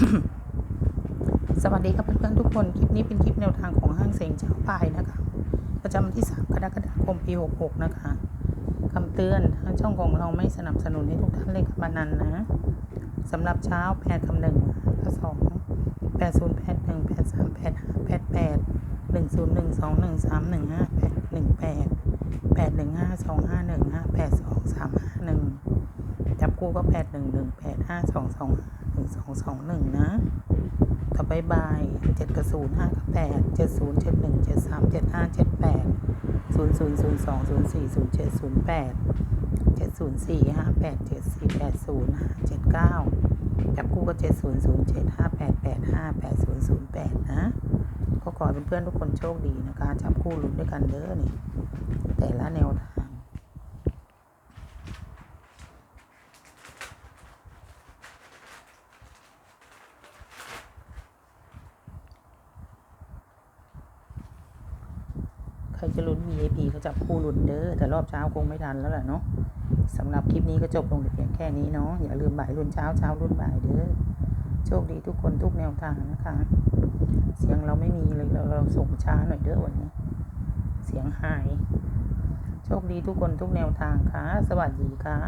สวัสดีค่ะสวัสดีครับเพื่อนๆทุกคน คลิปนี้เป็นคลิปแนวทางของห้างเซ็งเจ้าปายนะคะ ประจำวันที่ 3 กรกฎาคมปี 66 นะคะคำเตือนทางช่องของเราไม่สนับสนุนให้ทุกท่านเล่นการพนันนะสำหรับเช้า8คำหนึ่งข้อ2 8 0 8 1 8 3 8 5 8 8 1 0 1 2 1 3 1 5 8 1 8 8 1 5 2 5 1 5 8 2 3 5 1จับคู่ก็แปดหนึ่งหนึ่งแปดห้าสองสองห นึ่งสองสองหนึ่งนะต่อไปบายเจ็ดกับศูนย์ห้ากับแปดเจ็ดศูนย์เจ็ดหนึ่งเจ็ดสามเจ็ดห้าเจ็ดแปดศูนย์ศูนย์ศูนย์สองศูนย์สี่ศูนย์เจ็ดศูนย์แปดเจ็ดศูนย์สี่ห้าแปดเจ็ดสี่แปดศูนย์ห้าเจ็ดเก้าจับคู่ก็เจ็ดศูนย์ศูนย์เจ็ดห้าแปดแปดห้าแปดศูนย์ศูนย์แปดนะก็ขอให้เพื่อนทุกคนโชคดีนะคะ จับคู่ลุ้นด้วยกันเด้อนี่ แต่ละแนวทาง ใครจะลุ้น VIP ก็จับคู่ลุ้นเด้อ แต่รอบเช้าคงไม่ทันแล้วแหละเนาะสำหรับคลิปนี้ก็จบลงแต่เพียงแค่นี้เนาะ อย่าลืมบ่ายลุ้นเช้าเช้าลุ้นบ่ายเด้อ โชคดีทุกคนทุกแนวทางนะคะ เสียงเราไม่มีเลยเราเราส่งช้าหน่อยเด้อวันนี้ เสียงหาย โชคดีทุกคนทุกแนวทางค่ะ สวัสดีค่ะ